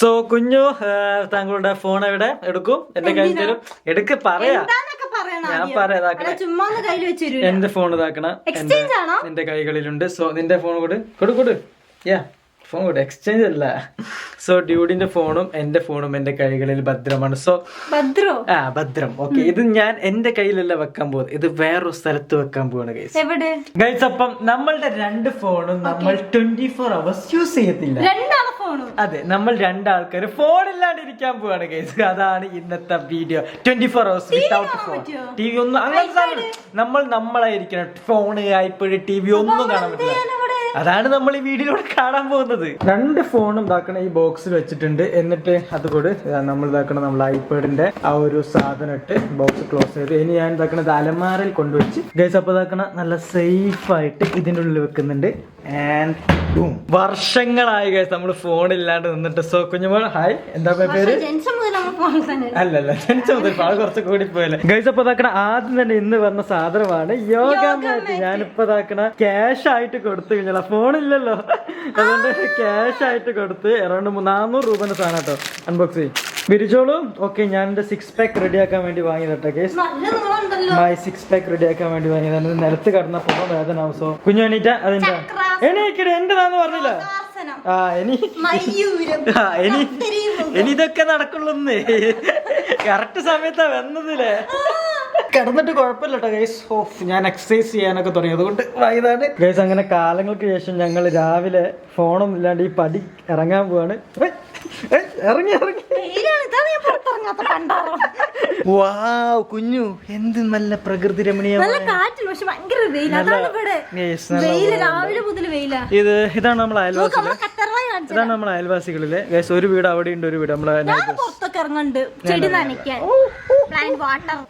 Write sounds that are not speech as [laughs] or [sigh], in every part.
So കുഞ്ഞു താങ്കളുടെ phone എവിടെ? എടുക്കും. എന്റെ കയ്യിൽ തരും. എടുക്ക് പറയാ. ഞാൻ പറയാതാക്കണേ എന്റെ ഫോൺ ഇതാക്കണ? നിന്റെ കൈകളിലുണ്ട്. സോ നിന്റെ ഫോൺ കൊടു. കൊടു കൊടു. യാ ഫോൺ കൊടു. എക്സ്ചേഞ്ച് അല്ല. സോ ഡ്യൂഡിന്റെ ഫോണും എന്റെ ഫോണും എന്റെ കൈകളിൽ ഭദ്രമാണ്. സോ ഭദ്രോ? ആ ഭദ്രം. ഓക്കെ ഇത് ഞാൻ എന്റെ കയ്യിലല്ല വെക്കാൻ പോകുന്നത്. ഇത് വേറൊരു സ്ഥലത്ത് വെക്കാൻ പോവാണ് ഗൈസ് ഗൈസ് അപ്പം നമ്മളുടെ രണ്ട് ഫോണും നമ്മൾ ട്വന്റി ഫോർ അവേഴ്സ് യൂസ് ചെയ്യത്തില്ല. ഫോണും? അതെ നമ്മൾ രണ്ടാൾക്കാർ ഫോൺ ഇല്ലാണ്ട് ഇരിക്കാൻ പോവാണ് കേസ് അതാണ് ഇന്നത്തെ video twenty four hours without phone T V ഒന്നും അങ്ങനത്തെ നമ്മൾ നമ്മളായിരിക്കണം. ഫോണ് ആയിപ്പോഴും ടി വി ഒന്നും കാണാൻ പറ്റില്ല. അതാണ് നമ്മൾ ഈ വീഡിയോയിലൂടെ കാണാൻ പോകുന്നത്. രണ്ട് ഫോണും ഇതാക്കണ ഈ ബോക്സിൽ വെച്ചിട്ടുണ്ട്. എന്നിട്ട് അത് കൂടെ നമ്മൾ ഇതാക്കണ നമ്മൾ ഐപാഡിന്റെ ആ ഒരു സാധനം ഇട്ട് ബോക്സ് ക്ലോസ് ചെയ്ത്. ഇനി ഞാൻ ഇതാക്കണത് അലമാരയിൽ കൊണ്ടുവച്ച്. ഗൈസ് അപ്പൊ ഇതാക്കണ നല്ല സേഫ് ആയിട്ട് ഇതിന്റെ ഉള്ളിൽ വെക്കുന്നുണ്ട്. ആൻഡ് വർഷങ്ങളായി ഗൈസ് നമ്മൾ ഫോൺ ഇല്ലാണ്ട് നിന്നിട്ട്. സോ കുഞ്ഞുമോൾ ഹായ് എന്താ പേര്? അല്ലല്ല ജനിച്ച മുതൽ കുറച്ച് കൂടി പോയല്ലേ. ഗൈസ് അപ്പൊ ഇതാക്കണ ആദ്യം തന്നെ ഇന്ന് വന്ന സാധനമാണ് യോഗ മാറ്റ്. ഞാനിപ്പോ ഇതാക്കണ ക്യാഷ് ആയിട്ട് കൊടുത്തു കഴിഞ്ഞാൽ ഫോണില്ലല്ലോ. അതുകൊണ്ട് ക്യാഷ് ആയിട്ട് കൊടുത്ത് അറൗണ്ട് നാനൂറ് രൂപന്റെ സാധനം കേട്ടോ. അൺബോക്സ് ചെയ്യും. വിരിച്ചോളൂ. ഓക്കെ ഞാൻ എന്റെ സിക്സ് പാക്ക് റെഡി ആക്കാൻ വേണ്ടി വാങ്ങിയതട്ടെ case my six pack ready ആക്കാൻ വേണ്ടി വാങ്ങിയതാണ്. നിലത്ത് കടന്ന പോകാൻ വേദന ആവശ്യം കുഞ്ഞു എണീറ്റ അതെന്താ? എണീക്കട എന്റെതാന്ന് പറഞ്ഞില്ല. ആ മയൂരം. ആ, എനി ഇതൊക്കെ നടക്കുള്ളൂന്ന്. കറക്റ്റ് സമയത്താ വന്നതില്ലേ കിടന്നിട്ട് കുഴപ്പമില്ല കേട്ടോ ഗൈസ് ഓഫ് ഞാൻ എക്സസൈസ് ചെയ്യാനൊക്കെ തുടങ്ങി. അതുകൊണ്ട് വൈതാണ് ഗൈസ് അങ്ങനെ കാലങ്ങൾക്ക് ശേഷം ഞങ്ങൾ രാവിലെ ഫോണൊന്നും ഇല്ലാണ്ട് ഈ പടി ഇറങ്ങാൻ പോവാണ്. ഇറങ്ങി ഇറങ്ങി. വാവ് കുഞ്ഞു. എന്ത് നല്ല പ്രകൃതി വെയിലാ. ഇത് ഇതാണ് നമ്മൾ അയൽവാസികൾ ഇതാണ് നമ്മൾ അയൽവാസികളിലെ. ഗൈസ് ഒരു വീട് അവിടെ ഉണ്ട് ഒരു വീട്. നമ്മളെ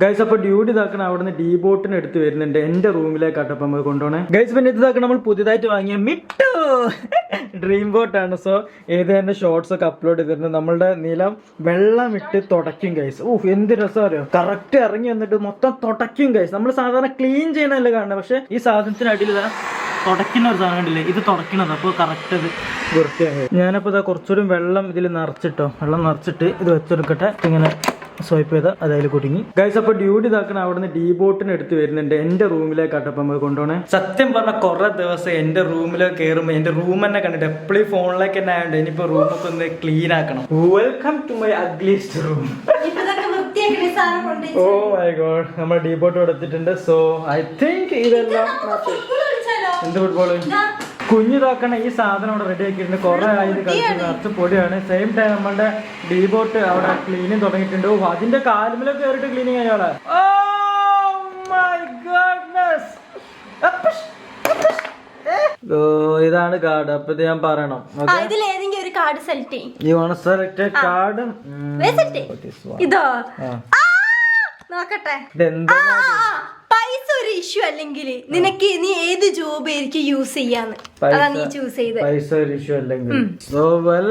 ഗൈസ് അപ്പൊ ഡ്യൂട്ടി ഇതാക്കണം അവിടുന്ന് ഡീ ബോട്ടിന് എടുത്ത് വരുന്നുണ്ട്. എന്റെ റൂമിലേക്ക് അട്ടപ്പം നമുക്ക് കൊണ്ടുപോണേ. ഗൈസ് പിന്നെ ഇത് ഇതാക്കണം നമ്മൾ പുതിയതായിട്ട് വാങ്ങിയ മിട്ടു. ഡ്രീം ബോട്ടാണ് സോ ഏത് തന്നെ ഷോർട്സ് ഒക്കെ അപ്ലോഡ് ചെയ്തിരുന്നത് നമ്മളുടെ നിലം വെള്ളം ഇട്ട് തുടയ്ക്കും ഗൈസ് ഊഹ് എന്ത് രസം അറിയോ? കറക്റ്റ് ഇറങ്ങി വന്നിട്ട് മൊത്തം തുടയ്ക്കും ഗൈസ് നമ്മൾ സാധാരണ ക്ലീൻ ചെയ്യണല്ലേ കാണുന്നത്. പക്ഷെ ഈ സാധനത്തിന് അടിയിൽ തുടയ്ക്കുന്ന ഒരു സാധനം ഉണ്ടല്ലേ? ഇത് തുടയ്ക്കണത്. അപ്പോൾ കറക്റ്റ് അത് വൃത്തിയായി. ഞാനപ്പോൾ ഇതാ കുറച്ചുകൂടി വെള്ളം ഇതിൽ നിറച്ചിട്ടോ. വെള്ളം നിറച്ചിട്ട് ഇത് വെച്ചെടുക്കട്ടെ. ഇങ്ങനെ സ്വൈപ്പ് ചെയ്ത അതായത് കുടുങ്ങി. ഗൈസ് അപ്പൊ ഡ്യൂട്ടി ഇതാക്കണം അവിടുന്ന് ഡീ ബോട്ടിന് എടുത്ത് വരുന്നുണ്ട്. എന്റെ റൂമിലേക്കാട്ടോ അപ്പം നമ്മൾ കൊണ്ടുപോണേ. സത്യം പറഞ്ഞ കുറെ ദിവസം എന്റെ റൂമിലേക്ക് കയറുമ്പോൾ എന്റെ റൂം തന്നെ കണ്ടിട്ട് എപ്പോഴും ഫോണിലേക്ക് തന്നെ ആയതുകൊണ്ട് ഇനിയിപ്പോ റൂമൊക്കെ ഒന്ന് ക്ലീൻ ആക്കണം. Welcome to my ugliest room oh my god നമ്മൾ ഡീ ബോട്ട് എടുത്തിട്ടുണ്ട് സോ ഐ തിങ്ക് ഇതെല്ലാം എന്ത് വിളിച്ചാലോ കുഞ്ഞിതാക്കണ ഈ സാധനം അവിടെ റെഡി ആക്കിയിട്ടുണ്ട്. കുറെ ആയത് കളിച്ച് നിറച്ച് പൊടിയാണ്. സെയിം ടൈം നമ്മളുടെ ഡീബോട്ട് അവിടെ ക്ലീനിങ് തുടങ്ങിയിട്ടുണ്ട്. ഓ അതിന്റെ കാലുമിലൊക്കെ കയറിയിട്ട് ക്ലീനിങ് അയാളെ ഇതാണ് കാർഡ് അപ്പൊ ഇത് ഞാൻ പറയണം. കാർഡ് സെലക്ട് ചെയ്യും. യു വോണ്ട് സെലക്ട് കാർഡ് ഇതോ? നോക്കട്ടെ. ആ, ആ, ആ. പൈസ ഒരു ഇഷ്യൂ അല്ലെങ്കിൽ നിനക്ക് നീ ഏത് ജോബ് എനിക്ക് യൂസ് ചെയ്യാന്ന്. അതാ നീ ചൂസ് ചെയ്ത് പൈസ ഒരു ഇഷ്യൂ അല്ലെങ്കിൽ. സോ വെൽ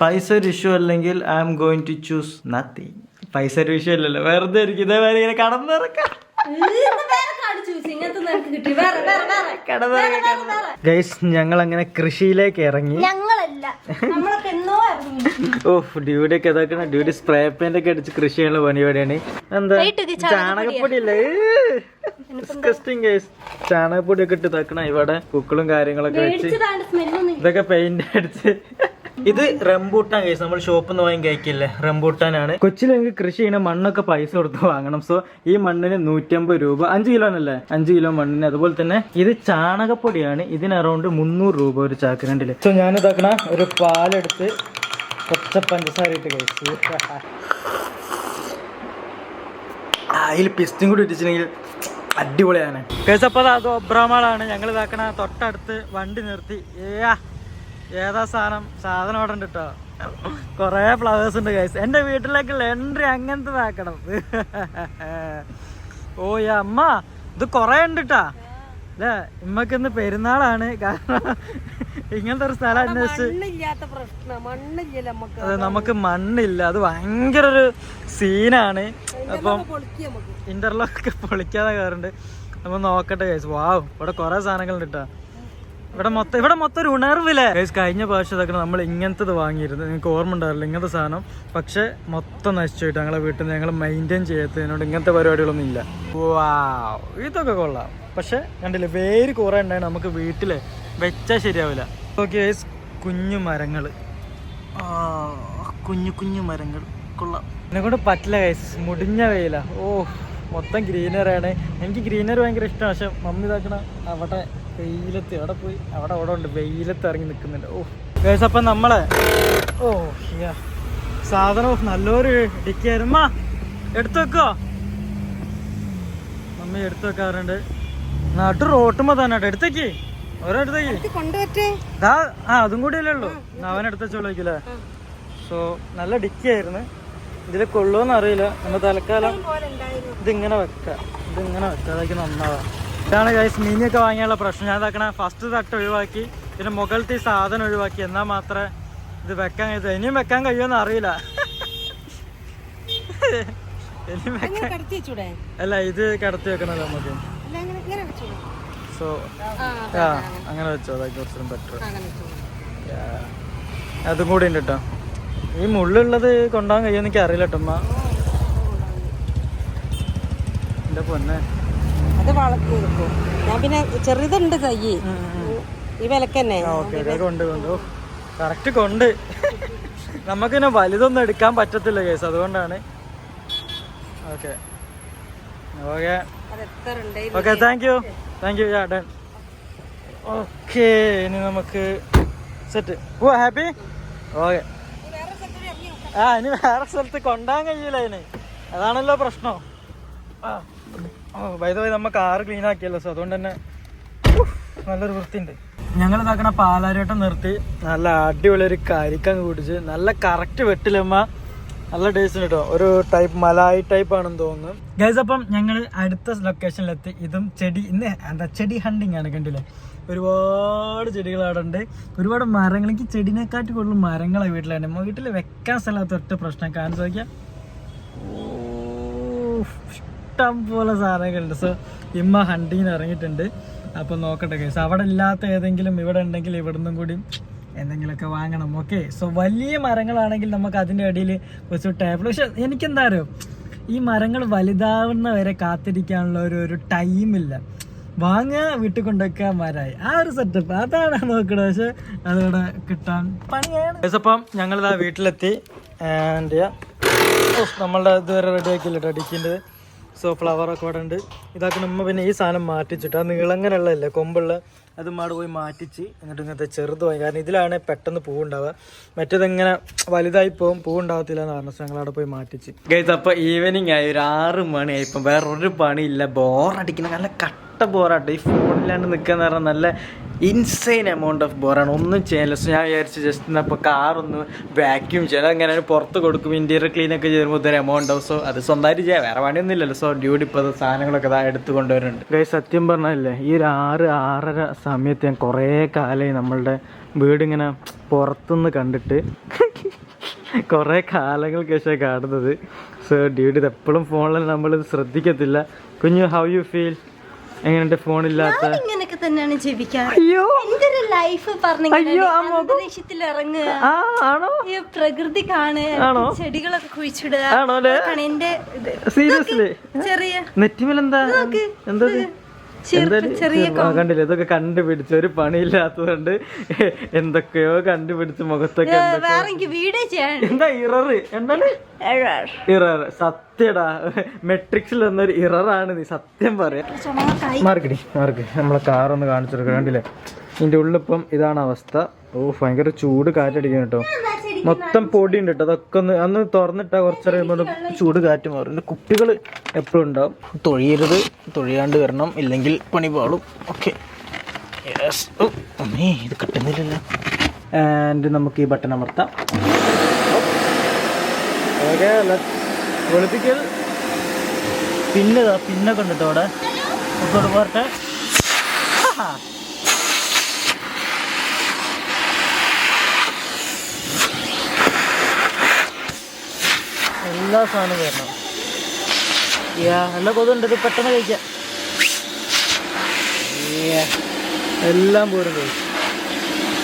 പൈസ ഒരു ഇഷ്യൂ അല്ലെങ്കിൽ I'm going to choose nothing പൈസ ഒരു വിഷയമല്ലല്ലോ വെറുതെ ഇരിക്കും. ഇതേമാതിരി ഇങ്ങനെ കടന്നിറക്കാം. ഗൈസ് ഞങ്ങൾ അങ്ങനെ കൃഷിയിലേക്ക് ഇറങ്ങി. ഞങ്ങളല്ല. നമ്മളൊക്കെ എന്നോ ഇറങ്ങി. ഓ ഡ്യൂഡി ഒക്കെ ഇതാക്കണ. ഡ്യൂഡി സ്പ്രേ പെയിന്റ് ഒക്കെ അടിച്ച് കൃഷി ചെയ്യുന്ന പരിപാടിയാണ് എന്താ? ചാണകപ്പൊടി അല്ലേ ഡിസ്കസ്റ്റിംഗ് ഗൈസ് ചാണകപ്പൊടി ഒക്കെ ഇട്ട് ഇതാക്കണ. ഇവിടെ പൂക്കളും കാര്യങ്ങളൊക്കെ വെച്ച് ഇതൊക്കെ പെയിന്റ് അടിച്ച് ഇത് റംബൂട്ടാൻ കേസ് നമ്മൾ ഷോപ്പിൽ നിന്ന് വാങ്ങി കഴിക്കില്ലേ? റംബൂട്ടാനാണ്. കൊച്ചിയിൽ കൃഷി ചെയ്യുന്ന മണ്ണൊക്കെ പൈസ കൊടുത്ത് വാങ്ങണം. സോ ഈ മണ്ണിന് നൂറ്റമ്പത് രൂപ അഞ്ച് കിലോനല്ലേ അഞ്ച് കിലോ മണ്ണിന്. അതുപോലെ തന്നെ ഇത് ചാണകപ്പൊടിയാണ്. ഇതിന് അറൗണ്ട് മുന്നൂറ് രൂപ ഒരു ചാക്കിരണ്ടിൽ സോ ഞാൻ ഇതാക്കണ ഒരു പാലെടുത്ത് കൊച്ച പഞ്ചസാര ഇട്ട് കഴിച്ചു അതിൽ പിസ്റ്റും കൂടി ഇട്ടിട്ടുണ്ടെങ്കിൽ അടിപൊളിയാണ്. കേസപ്പതാ അത് ഒബ്രാമാളാണ് ഞങ്ങൾ ഇതാക്കണ തൊട്ടടുത്ത് വണ്ടി നിർത്തി. ഏയാ ഏതാ സാധനം? സാധനം അവിടെ ഉണ്ട് കേട്ടോ കുറേ ഫ്ലവേഴ്സ് ഉണ്ട് ഗൈസ് എന്റെ വീട്ടിലേക്കുള്ള എൻട്രി അങ്ങനത്തെ ആക്കണം ഓ അമ്മ ഇത് കുറേ ഉണ്ട് കേട്ടാ അല്ലേ ഇമ്മക്കിന്ന് പെരുന്നാളാണ്. കാരണം ഇങ്ങനത്തെ ഒരു സ്ഥലം അന്വേഷിച്ച് അത് നമുക്ക് മണ്ണില്ല. അത് ഭയങ്കര ഒരു സീനാണ് അപ്പം ഇന്റർലോക്ക് പൊളിക്കാതെ കയറുണ്ട് നമ്മൾ നോക്കട്ടെ ഗൈസ് വാവ് ഇവിടെ കുറേ സാധനങ്ങളുണ്ട് കേട്ടോ ഇവിടെ മൊത്തം ഇവിടെ മൊത്തം ഒരു ഉണർവില്ലേ കഴിഞ്ഞ പ്രാവശ്യം ഇതൊക്കെ നമ്മൾ ഇങ്ങനത്തത് വാങ്ങിയിരുന്നു. നിങ്ങൾക്ക് ഓർമ്മ ഉണ്ടാവില്ല ഇങ്ങനത്തെ സാധനം. പക്ഷെ മൊത്തം നശിച്ചു പോയിട്ട് ഞങ്ങളെ വീട്ടിൽ നിന്ന് ഞങ്ങൾ മെയിന്റെയിൻ ചെയ്യാത്തതിനോട് ഇങ്ങനത്തെ പരിപാടികളൊന്നും ഇല്ല. ഇതൊക്കെ കൊള്ളാം. പക്ഷെ കണ്ടില്ലേ വേര് കുറേ ഉണ്ടായി നമുക്ക് വീട്ടിൽ വെച്ചാൽ ശരിയാവില്ല. ഓക്കെ കുഞ്ഞു മരങ്ങൾ കുഞ്ഞു കുഞ്ഞു മരങ്ങൾ. കൊള്ളാം. എന്നെ കൊണ്ട് പറ്റില്ല കൈസ് മുടിഞ്ഞ വെയില. ഓ മൊത്തം ഗ്രീനറിയാണ് എനിക്ക് ഗ്രീനറി ഭയങ്കര ഇഷ്ടമാണ് പക്ഷെ മമ്മി ഇതാക്കണ അവിടെ വെയിലത്ത് അവിടെ പോയി? അവിടെ അവിടെ ഉണ്ട്. വെയിലത്ത് ഇറങ്ങി നിൽക്കുന്നുണ്ട് ഓ കേസ് അപ്പം നമ്മളെ ഓ യാ സാധനം നല്ലൊരു ഡിക്കായിരുമ്മ എടുത്തു വെക്കോ. മമ്മി എടുത്തു വെക്കാറുണ്ട്. നാട്ടു റോട്ടുമ്പോ തന്നെ എടുത്തേക്ക്. ഓരോ എടുത്തേക്ക്. ദാ ആ അതും കൂടിയല്ലേ ഉള്ളൂ. അവൻ എടുത്തോളൂല്ലേ സോ നല്ല ഡിക്കായിരുന്നു ഇതിൽ കൊള്ളുമെന്ന് അറിയില്ല. നമ്മൾ തൽക്കാലം ഇതിങ്ങനെ വെക്കാം. ഇതിങ്ങനെ വെക്കാം. അതൊക്കെ നന്നാവാം ഇതാണ് ഗൈസ് മീനിയൊക്കെ വാങ്ങിയുള്ള പ്രശ്നം. ഞാൻ ഇതാക്കണ ഫസ്റ്റ് തട്ട് ഒഴിവാക്കി പിന്നെ മുകളിലത്തെ ഈ സാധനം ഒഴിവാക്കി. എന്നാൽ മാത്രമേ ഇത് വെക്കാൻ ഇത് ഇനിയും വെക്കാൻ കഴിയുമെന്ന് അറിയില്ല. [laughs] ഇനിയും വെക്കാൻ കടത്തി അല്ല ഇത് കിടത്തി വെക്കണത് നമുക്ക്. സോ ആ അങ്ങനെ വെച്ചോ. അതൊക്കെ കുറച്ചും ബെറ്റർ അതും കൂടി ഉണ്ട് കേട്ടോ ഈ മുള്ളുള്ളത് കൊണ്ടുപോകാൻ കഴിയുമെന്ന് എനിക്ക് അറിയില്ല കേട്ടോ അമ്മ എന്റെ പൊന്നെ. അത് വളർത്തി കൊടുക്കും ഞാൻ പിന്നെ ചെറുതുണ്ട് കൈ. ഈ വിലക്ക് തന്നെ ഓക്കെ കൊണ്ട് കൊണ്ട്. കറക്റ്റ് കൊണ്ട്. നമുക്ക് പിന്നെ വലുതൊന്നും എടുക്കാൻ പറ്റത്തില്ല കേസ്. അതുകൊണ്ടാണ്. Okay. Okay. Okay thank you thank you yeah done okay ഇനി നമുക്ക് സെറ്റ് ഓ ഹാപ്പി ഓക്കെ. ആ ഇനി വേറെ സ്ഥലത്ത് കൊണ്ടാൻ കഴിയില്ല അതിന് അതാണല്ലോ പ്രശ്നം. ആ. ഓ വൈദ വൈ നമ്മ കാറ് ക്ലീൻ ആക്കിയല്ലോ സോ അതുകൊണ്ട് തന്നെ നല്ലൊരു വൃത്തിയുണ്ട്. ഞങ്ങൾ ഇതാക്കണ പാലാരിവട്ടം നിർത്തി. നല്ല അടിപൊളി ഒരു കരിക്കങ്ങ് കുടിച്ച് നല്ല കറക്റ്റ് വെട്ടിലമ്മ നല്ല ടേസ്റ്റ് കേട്ടോ ഒരു ടൈപ്പ് മലായി ടൈപ്പ് ആണെന്ന് തോന്നുന്നു. ഗൈസ് അപ്പം ഞങ്ങൾ അടുത്ത ലൊക്കേഷനിലെത്തി ഇതും ചെടി ഇന്ന് എന്താ ചെടി ഹണ്ടിങ് ആണ് കണ്ടില്ലേ? ഒരുപാട് ചെടികൾ അവിടെ ഉണ്ട്. ഒരുപാട് മരങ്ങൾ. എനിക്ക് ചെടിനെക്കാട്ടി കൂടുതൽ മരങ്ങളെ വീട്ടിലാണ് വീട്ടിൽ വെക്കാൻ സ്ഥലത്ത് ഒറ്റ പ്രശ്നം. കാരണം നോക്കിയാൽ ഇഷ്ടം പോലെ സാധനങ്ങളുണ്ട്. സോ ഇമ്മ ഹണ്ടിങ്ങിന് ഇറങ്ങിയിട്ടുണ്ട്. അപ്പോൾ നോക്കട്ടെ കേസ് അവിടെ ഇല്ലാത്ത ഏതെങ്കിലും ഇവിടെ ഉണ്ടെങ്കിൽ ഇവിടുന്നും കൂടി എന്തെങ്കിലുമൊക്കെ വാങ്ങണം. ഓക്കെ സോ വലിയ മരങ്ങളാണെങ്കിൽ നമുക്ക് അതിന്റെ ഇടയിൽ കുറച്ച് ടേബിൾ പക്ഷെ എനിക്കെന്താ അറിയോ? ഈ മരങ്ങൾ വലുതാവുന്ന വരെ കാത്തിരിക്കാനുള്ള ഒരു ഒരു ടൈമില്ല വാങ്ങുക വീട്ടിൽ കൊണ്ടുവയ്ക്കുക മരായി. ആ ഒരു സെറ്റപ്പ് അതാണ് നോക്കണത്. പക്ഷെ അതിവിടെ കിട്ടാൻ പണിയാണ്. അപ്പം ഞങ്ങളിതാ വീട്ടിലെത്തി. ആൻഡ് നമ്മളുടെ ഇതുവരെ റെഡി കേട്ടോ ഡിക്കിന്റെ സോ ഫ്ലവർ ഒക്കെ അവിടെ ഉണ്ട് ഇതാക്കണം ഉമ്മ പിന്നെ ഈ സാധനം മാറ്റിച്ചിട്ട് ആ നീളങ്ങനെയുള്ളതല്ലേ കൊമ്പുള്ള അത് മാട് പോയി മാറ്റിച്ച് എന്നിട്ട് ഇങ്ങനത്തെ ചെറുതുമായി കാരണം ഇതിലാണ് പെട്ടെന്ന് പൂവുണ്ടാവുക. മറ്റേതെങ്ങനെ വലുതായി പോകും പൂവുണ്ടാവത്തില്ല എന്ന് പറഞ്ഞു ഞങ്ങൾ അവിടെ പോയി മാറ്റിച്ച്. ഗൈസ് അപ്പോൾ ഈവനിങ് ആയി ഒരു ആറ് മണിയായി. ഇപ്പം വേറൊരു പണിയില്ല. ബോറടിക്കുന്ന നല്ല കട്ട ബോറാട്ടോ. ഈ ഫോണിലാണ്ട് നിൽക്കുകയെന്ന് പറഞ്ഞാൽ നല്ല ഇൻസെയിൻ എമൗണ്ട് ഓഫ് ബോറാണ്. ഒന്നും ചെയ്യാനില്ല. സോ ഞാൻ വിചാരിച്ചു ജസ്റ്റ് അപ്പോൾ കാറൊന്ന് വാക്യൂം ചെയ്യാം അങ്ങനെ പുറത്ത് കൊടുക്കും. ഇന്റീരിയർ ക്ലീൻ ഒക്കെ ചെയ്യുമ്പോൾ ഇതൊരു എമൗണ്ട് സോ അത് സ്വന്തമായിട്ട് ചെയ്യാം. വേറെ പണിയൊന്നും ഇല്ലല്ലോ സോ ഡ്യൂട്ടി ഇപ്പോൾ സാധനങ്ങളൊക്കെ ഇതാ എടുത്തു കൊണ്ടുവരുന്നുണ്ട്. ഗൈ സത്യം പറഞ്ഞല്ലേ ഈ ഒരു ആറ് ആറര സമയത്ത് ഞാൻ കുറേ കാലമായി നമ്മളുടെ വീടിങ്ങനെ പുറത്തുനിന്ന് കണ്ടിട്ട് [laughs] കുറേ കാലങ്ങൾക്ക് ശേഷം കാണുന്നത്. സോ ഡ്യൂട്ടി എപ്പോഴും ഫോണിൽ നമ്മൾ ശ്രദ്ധിക്കത്തില്ല. കുഞ്ഞു ഹൗ യു ഫീൽ എങ്ങനെയുണ്ട് ഫോണില്ലാത്ത? ഇങ്ങനൊക്കെ തന്നെയാണ് ജീവിക്കാറ് അയ്യോ. എന്തൊരു ലൈഫ് പറഞ്ഞു അയ്യോ, ആ അന്തരീക്ഷത്തിൽ ഇറങ്ങുക ആ ആണോ? ഈ പ്രകൃതി കാണുക ചെടികളൊക്കെ കുഴിച്ചിടുക. ആണോ എന്റെ. സീരിയസ്ലി ചെറിയ നെറ്റിമലെന്താ? എന്താ ഇത്? ആ, ഇതൊക്കെ കണ്ടുപിടിച്ച് ഒരു പണിയില്ലാത്തതുകൊണ്ട് എന്തൊക്കെയോ കണ്ടുപിടിച്ച് മുഖത്തൊക്കെ എന്താ ഇറർ? എന്താണ്? ഇറർ സത്യടാ. മെട്രിക്സിൽ വന്നൊരു ഇററാണ് നീ സത്യം പറയാ. ചുമക്കായി മാർക്കടി മാർക്ക് നമ്മളെ കാർ ഒന്ന് കാണിച്ചു കണ്ടില്ലേ? ഇതിന്റെ ഉള്ളിപ്പം ഇതാണ് അവസ്ഥ. ഓ ഭയങ്കര ചൂട് കാറ്റടിക്കുന്നു കേട്ടോ. മൊത്തം പൊടി ഉണ്ട് കേട്ടോ അതൊക്കെ ഒന്ന് അന്ന് തുറന്നിട്ടാ കുറച്ച് ചൂട് കാറ്റ് മാറും. കുപ്പികൾ എപ്പോഴും ഉണ്ടാവും. തൊഴിയരുത്. തൊഴിയാണ്ട് വരണം. ഇല്ലെങ്കിൽ പണി പാളും. ഓക്കെ. അമ്മേ ഇത് കിട്ടുന്നില്ലല്ലോ. ആൻഡ് നമുക്ക് ഈ ബട്ടൺ അമർത്താം. ഓക്കെ പിന്നെ കണ്ടിട്ടോടെ പിന്നൊക്കെ ഉണ്ട് കേട്ടോ ഒത്തോട് എല്ലാ സാധനവും വരണം. നല്ല കൊതുണ്ട് ഇത് പെട്ടെന്ന് കഴിക്കാം. എല്ലാം പോരും കഴിക്കും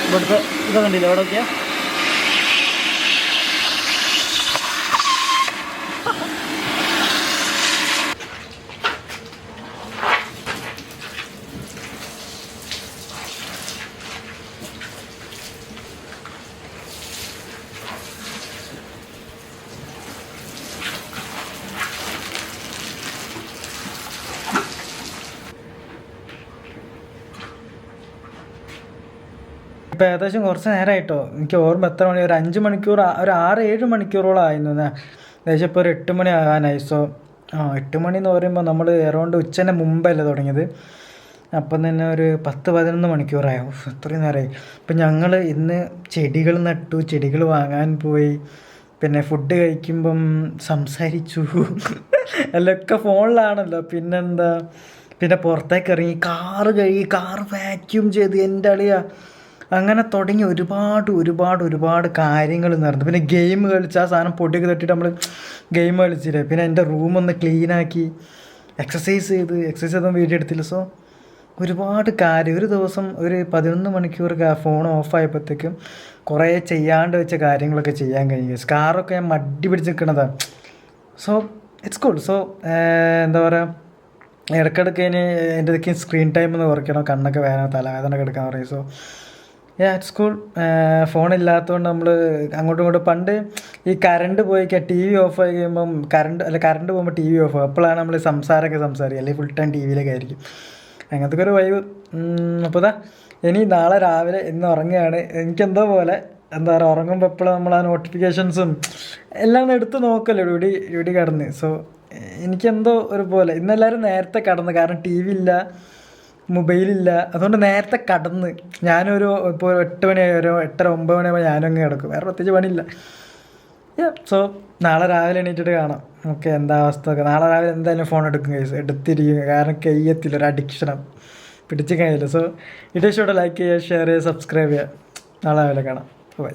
ഇവിടുത്തെ ഇത് കണ്ടില്ല ഇവിടെ നോക്കിയാ ഇപ്പം ഏകദേശം കുറച്ച് നേരമായിട്ടോ എനിക്ക് ഓർമ്മ എത്ര മണി ഒരു അഞ്ച് മണിക്കൂർ ഒരു ആറ് ഏഴ് മണിക്കൂറോളം ആയിരുന്നു ഏകദേശം ഇപ്പോൾ ഒരു എട്ട് മണി ആകാനായി. സോ ആ എട്ട് മണി എന്ന് പറയുമ്പോൾ നമ്മൾ എറൗണ്ട് ഉച്ചന്റെ മുമ്പല്ലേ തുടങ്ങിയത്. അപ്പം തന്നെ ഒരു പത്ത് പതിനൊന്ന് മണിക്കൂറായോ. അത്രയും നേരമായി ഇപ്പം ഞങ്ങൾ ഇന്ന് ചെടികൾ നട്ടു ചെടികൾ വാങ്ങാൻ പോയി. പിന്നെ ഫുഡ് കഴിക്കുമ്പം സംസാരിച്ചു. എല്ലൊക്കെ ഫോണിലാണല്ലോ. പിന്നെന്താ? പിന്നെ പുറത്തേക്ക് ഇറങ്ങി കാറ് കഴുകി കാറ് വാക്യൂം ചെയ്ത് എന്റെ അളിയാ. അങ്ങനെ തുടങ്ങി ഒരുപാട് ഒരുപാട് ഒരുപാട് കാര്യങ്ങൾ നടന്നു. പിന്നെ ഗെയിം കളിച്ച് ആ സാധനം പൊടിയൊക്കെ തട്ടിയിട്ട് നമ്മൾ ഗെയിം കളിച്ചില്ലേ? പിന്നെ എന്റെ റൂമൊന്ന് ക്ലീനാക്കി എക്സസൈസ് ചെയ്ത് എക്സസൈസ് ചെയ്തൊന്നും വീഡിയോ എടുത്തില്ല. സോ ഒരുപാട് കാര്യം. ഒരു ദിവസം ഒരു പതിനൊന്ന് മണിക്കൂർ ഫോൺ ഓഫായപ്പോഴത്തേക്കും കുറേ ചെയ്യാണ്ട് വെച്ച കാര്യങ്ങളൊക്കെ ചെയ്യാൻ കഴിഞ്ഞു. സ്കാറൊക്കെ ഞാൻ മടി പിടിച്ച് നിൽക്കണതാണ് സോ ഇറ്റ്സ് കൂൾ സോ എന്താ പറയുക ഇടയ്ക്കിടയ്ക്ക് ഇനി എന്റെ സ്ക്രീൻ ടൈം ഒന്ന് കുറയ്ക്കണം. കണ്ണൊക്കെ വേദന തലവേദന എടുക്കാൻ പറയും. സോ യാ സ്കൂൾ ഫോണില്ലാത്തതുകൊണ്ട് നമ്മൾ അങ്ങോട്ടും ഇങ്ങോട്ടും പണ്ട് ഈ കറണ്ട് പോയി ടി വി ഓഫ് ആയി കഴിയുമ്പം കറണ്ട് അല്ല കറണ്ട് പോകുമ്പോൾ ടി വി ഓഫ് ആകും അപ്പോഴാണ് നമ്മൾ സംസാരമൊക്കെ സംസാരിക്കുക. അല്ലെങ്കിൽ ഫുൾ ടൈം ടി വിയിലൊക്കെ ആയിരിക്കും. അങ്ങനത്തെ ഒരു വൈവ് അപ്പോൾ ഇതാ ഇനി നാളെ രാവിലെ ഇന്ന് ഉറങ്ങുകയാണ്. എനിക്കെന്തോ പോലെ എന്താ പറയുക ഉറങ്ങുമ്പോൾ എപ്പോഴും നമ്മൾ ആ നോട്ടിഫിക്കേഷൻസും എല്ലാം എടുത്ത് നോക്കല്ലോ ഇവിടെ ഇവിടെ കടന്ന്. സോ എനിക്കെന്തോ ഒരു പോലെ ഇന്നെല്ലാവരും നേരത്തെ കടന്ന്. കാരണം ടി വി ഇല്ല. മൊബൈലില്ല. അതുകൊണ്ട് നേരത്തെ കടന്ന്. ഞാനൊരു ഇപ്പോൾ എട്ട് മണി ഒരു എട്ടര ഒമ്പത് മണിയാകുമ്പോൾ ഞാനും അങ്ങ് കിടക്കും. വേറെ പ്രത്യേകിച്ച് പണിയില്ല. സോ നാളെ രാവിലെ എണീറ്റിട്ട് കാണാം. ഓക്കെ എന്താ അവസ്ഥ ഒക്കെ. നാളെ രാവിലെ എന്തായാലും ഫോൺ എടുക്കും കേസ് എടുത്തിരിക്കും. കാരണം കയ്യത്തില്ല ഒരു അഡിക്ഷനാണ് പിടിച്ച് കഴിയില്ല സോ ഇഷ്ടം ലൈക്ക് ചെയ്യുക ഷെയർ ചെയ്യുക സബ്സ്ക്രൈബ് ചെയ്യുക. നാളെ രാവിലെ കാണാം. ബൈ